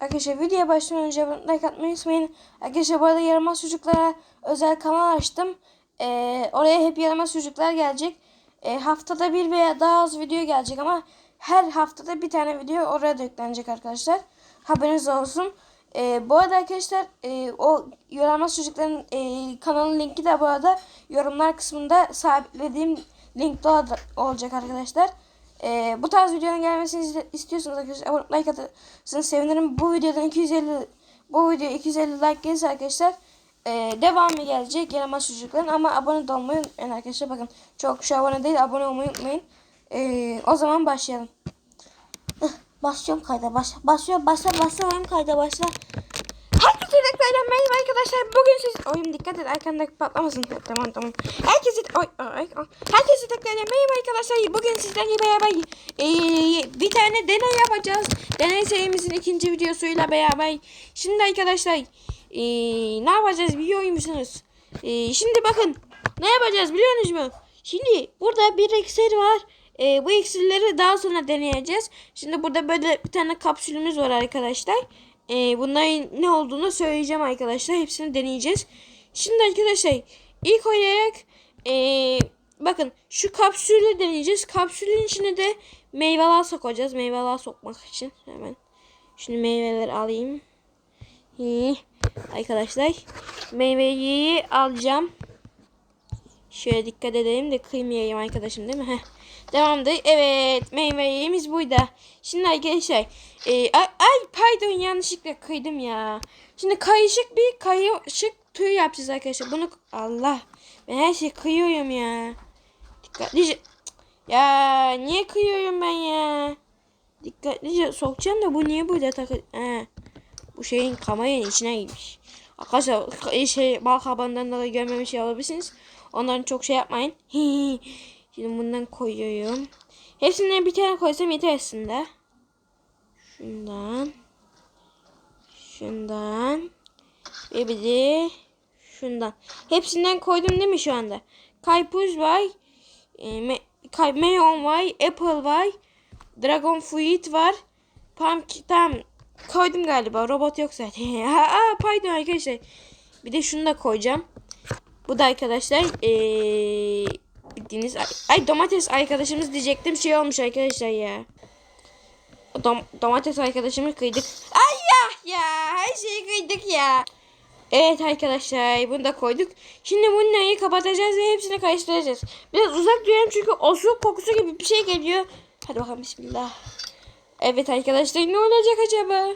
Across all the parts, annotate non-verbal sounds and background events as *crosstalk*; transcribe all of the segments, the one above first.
Arkadaşlar videoya başlamadan önce like atmayı unutmayın. Arkadaşlar bu arada yaramaz çocuklara özel kanal açtım. Ee, oraya hep yaramaz çocuklar gelecek. Ee, haftada bir veya daha az video gelecek ama her haftada bir tane video oraya da yüklenecek arkadaşlar. Haberiniz olsun. Ee, bu arada arkadaşlar e, o yaramaz çocukların e, kanalın linki de bu arada yorumlar kısmında sabitlediğim linkte ol- olacak arkadaşlar. Ee, bu tarz videonun gelmesini istiyorsanız arkadaşlar like atarsanız sevinirim. Bu videodan 250 bu video 250 like gelirse arkadaşlar e, devamı gelecek yaramaz çocukların ama abone de olmayı unutmayın arkadaşlar. Bakın çok kişi abone değil abone olmayı unutmayın. Ee, o zaman başlayalım. Basıyorum kayda başla. Basıyor başla basıyorum kayda başla. Herkese tekrardan merhaba arkadaşlar. Bugün siz... Oyun dikkat et arkandaki patlamasın. Tamam tamam. Herkese... Oy, oy. Herkese tekrardan merhaba arkadaşlar. Bugün sizlerle beraber ee, bir tane deney yapacağız. Deney serimizin ikinci videosuyla beraber. Şimdi arkadaşlar ee, ne yapacağız biliyor musunuz? Ee, şimdi bakın ne yapacağız biliyor musunuz? Şimdi burada bir iksir var. Ee, bu iksirleri daha sonra deneyeceğiz. Şimdi burada böyle bir tane kapsülümüz var arkadaşlar. Ee, bunların ne olduğunu söyleyeceğim arkadaşlar. Hepsini deneyeceğiz. Şimdi arkadaşlar ilk olarak ee, bakın şu kapsülü deneyeceğiz. Kapsülün içine de meyveler sokacağız. Meyveler sokmak için hemen. Şimdi meyveleri alayım. İyi. Arkadaşlar meyveyi alacağım. Şöyle dikkat edelim de kıymayayım arkadaşım değil mi? Heh. Devamdır. Evet meyveyimiz buydu. Şimdi arkadaşlar e, ay, ay pardon yanlışlıkla kıydım ya. Şimdi kayışık bir kayışık tüy yapacağız arkadaşlar. Bunu Allah ben her şeyi kıyıyorum ya. Dikkatlice. Ya niye kıyıyorum ben ya? Dikkatlice sokacağım da bu niye burada takı... He. Bu şeyin kameranın içine girmiş. Arkadaşlar şey bal kabağından da görmemiş olabilirsiniz. Onların çok şey yapmayın. *laughs* Şimdi bundan koyuyorum. Hepsinden bir tane koysam yeter aslında. Şundan. Şundan. Ve bir de şundan. Hepsinden koydum değil mi şu anda? Karpuz var. E, me, kay, melon var. Apple var. Dragon fruit var. Pumpkin tamam. Koydum galiba. Robot yok zaten. *laughs* Aa, pardon arkadaşlar. Bir de şunu da koyacağım. Bu da arkadaşlar ee, bildiğiniz ay, domates arkadaşımız diyecektim şey olmuş arkadaşlar ya. Dom, domates arkadaşımız kıydık. Ay ya ya her şeyi kıydık ya. Evet arkadaşlar bunu da koyduk. Şimdi bunları kapatacağız ve hepsini karıştıracağız. Biraz uzak duralım çünkü osuruk kokusu gibi bir şey geliyor. Hadi bakalım bismillah. Evet arkadaşlar ne olacak acaba?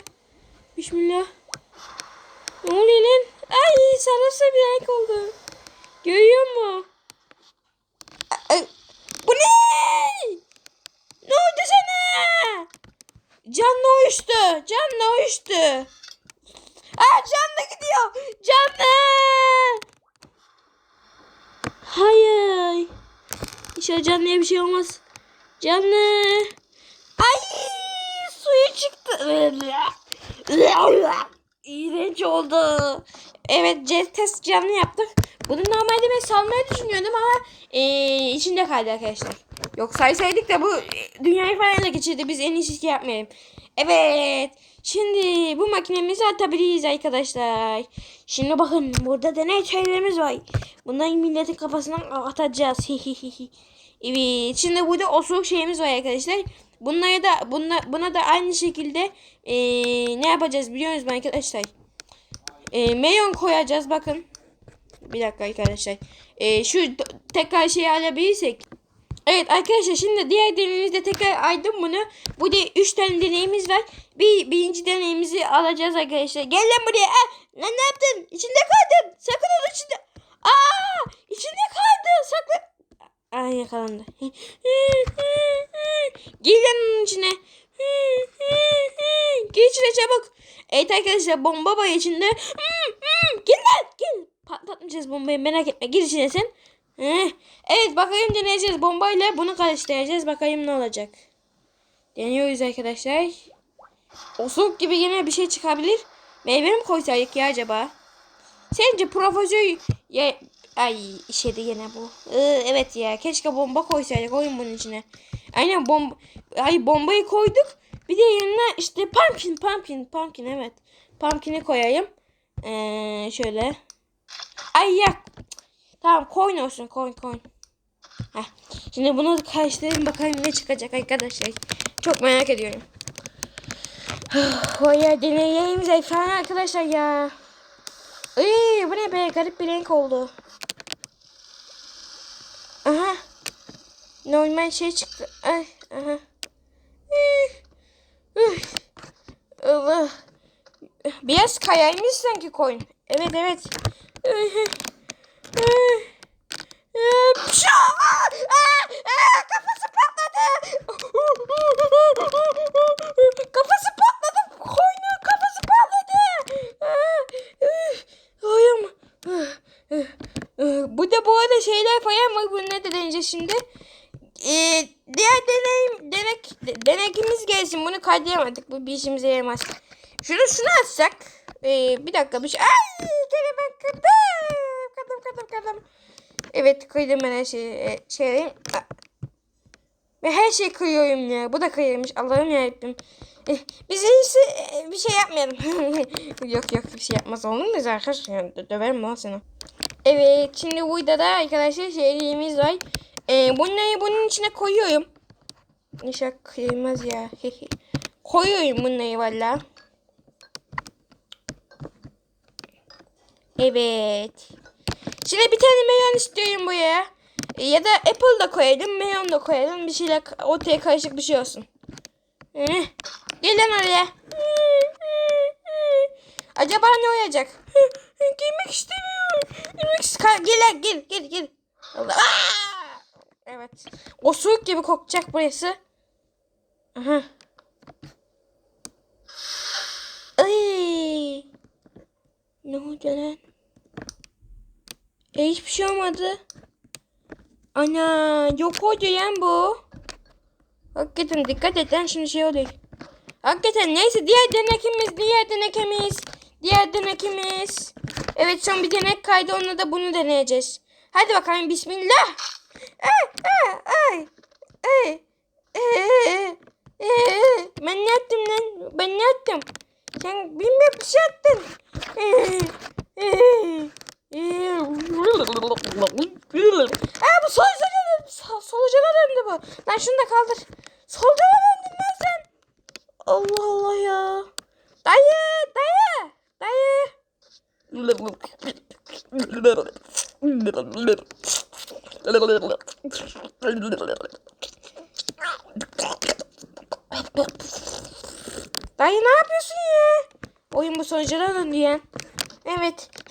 Bismillah. Ne oluyor lan? Ay sarısı bir renk oldu. Görüyor mu? Ay, Bu ne? Ne oldu sana? Canlı uyuştu. Uyuştu. Aa canlı gidiyor. Canlı. Hayır. İnşallah canlıya bir şey olmaz. Canlı. Ay suyu çıktı. İğrenç oldu. Evet test canlı yaptık. Bunu normalde ben salmayı düşünüyordum ama ee, içinde kaldı arkadaşlar. Yok saysaydık da bu e, dünyayı falan ele geçirdi. Biz en iyisi yapmayalım. Evet. Şimdi bu makinemizi atabiliriz arkadaşlar. Şimdi bakın burada deney şeylerimiz var. Bunları milletin kafasından atacağız. evet. Şimdi burada osuruk şeyimiz var arkadaşlar. Bunları da buna, buna da aynı şekilde ee, ne yapacağız biliyor musunuz arkadaşlar? E, melon koyacağız bakın. Bir dakika arkadaşlar. E, şu tekrar şeyi alabilirsek. Evet arkadaşlar şimdi diğer deneyimizde tekrar aydım bunu. Bu da 3 tane deneyimiz var. Bir birinci deneyimizi alacağız arkadaşlar. Gel lan buraya. Ah, lan ne yaptın? İçinde kaldın. Sakın onun içinde. Aa, içinde kaldı. Sakın. Ay yakalandı. Gel lan onun içine. Gir içine çabuk. Evet arkadaşlar bomba var içinde. Gel lan gel. Patlatmayacağız bombayı merak etme. Gir içine sen. Evet bakayım deneyeceğiz. Bombayla bunu karıştıracağız. Bakayım ne olacak. Deniyoruz arkadaşlar. Osuk gibi yine bir şey çıkabilir. Meyve mi koysaydık ya acaba? Sence profesör ya ay işedi yine bu. Ee, evet ya keşke bomba koysaydık oyun bunun içine. Aynen bomba ay bombayı koyduk. Bir de yanına işte pumpkin pumpkin pumpkin evet. Pumpkin'i koyayım. Ee, şöyle. Ay yak. Tamam koyun olsun koyun koyun. Heh. Şimdi bunu karıştırayım bakalım ne çıkacak arkadaşlar. Çok merak ediyorum. *sighs* ya deneyeceğimiz efsane arkadaşlar ya. Iy, bu ne be garip bir renk oldu. Aha. Normal şey çıktı. Ay, aha. Allah. Biraz kayaymış sanki koyun. Evet evet. Kafası patladı. Kafası patladı. Koyunun kafası patladı. Üh, üh. Bu da bu arada şeyler falan var. Bunu ne de deneyeceğiz şimdi. Diğer deneyim, denek, de- denekimiz gelsin. Bunu kaydayamadık. Bu bir işimize yaramaz. Şunu şunu atsak. Bir dakika bir şey. Ay gene ben kırdım. Kırdım kırdım kırdım. Evet kıydım ben her şeyi. E, şey, ve her şeyi kıyıyorum ya. Bu da kıyılmış. Allah'ım yarabbim. Eh, biz iyisi eh, bir şey yapmayalım. *laughs* yok yok bir şey yapmaz olur mu arkadaşlar? Yani dö- döverim lan seni. Evet şimdi burada da arkadaşlar şeyliğimiz var. Ee, bunları bunun içine koyuyorum. İnşallah kıyılmaz ya. *laughs* koyuyorum bunları valla. Evet. Şimdi bir tane melon istiyorum buraya. E, Ya da apple da koyalım, melon da koyalım. Bir şeyler ortaya karışık bir şey olsun. Eh, Gel lan oraya. Acaba ne olacak? Giymek istemiyorum. Giymek istemiyorum. Gel lan, gel gel gel. Allah. Aa! Evet. O soğuk gibi kokacak burası. Aha. Ay. Ne oldu lan? E hiçbir şey olmadı. Ana yok lan bu. Hakikaten dikkat et lan şimdi şey oluyor. Hakikaten neyse diğer denekimiz diğer denekimiz diğer denekimiz. Evet son bir denek kaydı onunla da bunu deneyeceğiz. Hadi bakalım bismillah. Ay, ay, ay, ay, ay. Ben ne yaptım lan? Ben ne yaptım? Sen bilmem bir şey attın. Aa bu solucana döndü. Sol- Solucana döndü bu. Lan şunu da kaldır. Solucana döndün lan sen. Allah Allah ya. Dayı dayı. Dayı. Dayı ne yapıyorsun ya? Oyun bu sonucuna döndü ya. Evet. *laughs*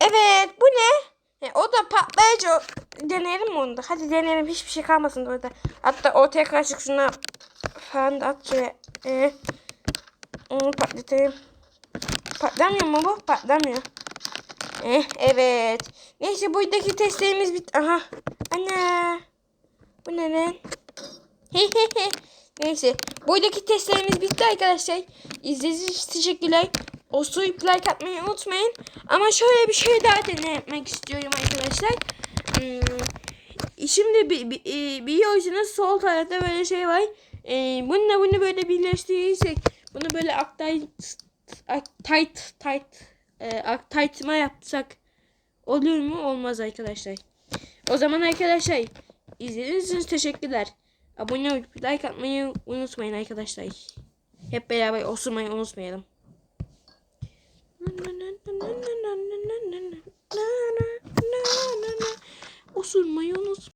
evet bu ne? He, o da patlayıcı. Deneyelim mi onu da? Hadi deneyelim. Hiçbir şey kalmasın orada. Hatta ortaya karışık şuna falan da at şöyle. Ee, onu patlatayım. Patlamıyor mu bu? Patlamıyor. Eh, evet. Neyse buradaki testlerimiz bit. Aha. Ana. Bu ne lan? *laughs* Neyse. Buradaki testlerimiz bitti arkadaşlar. İzlediğiniz için teşekkürler. O suyu like atmayı unutmayın. Ama şöyle bir şey daha denemek istiyorum arkadaşlar. Hmm, Şimdi bi- bi- e, biliyorsunuz sol tarafta böyle şey var. E, bununla bunu böyle birleştirirsek bunu böyle aktight tight tight e, aktartma yapsak olur mu? Olmaz arkadaşlar. O zaman arkadaşlar izlediğiniz için teşekkürler. Abone olup like atmayı unutmayın arkadaşlar. Hep beraber osurmayı unutmayalım. Osurmayı unut.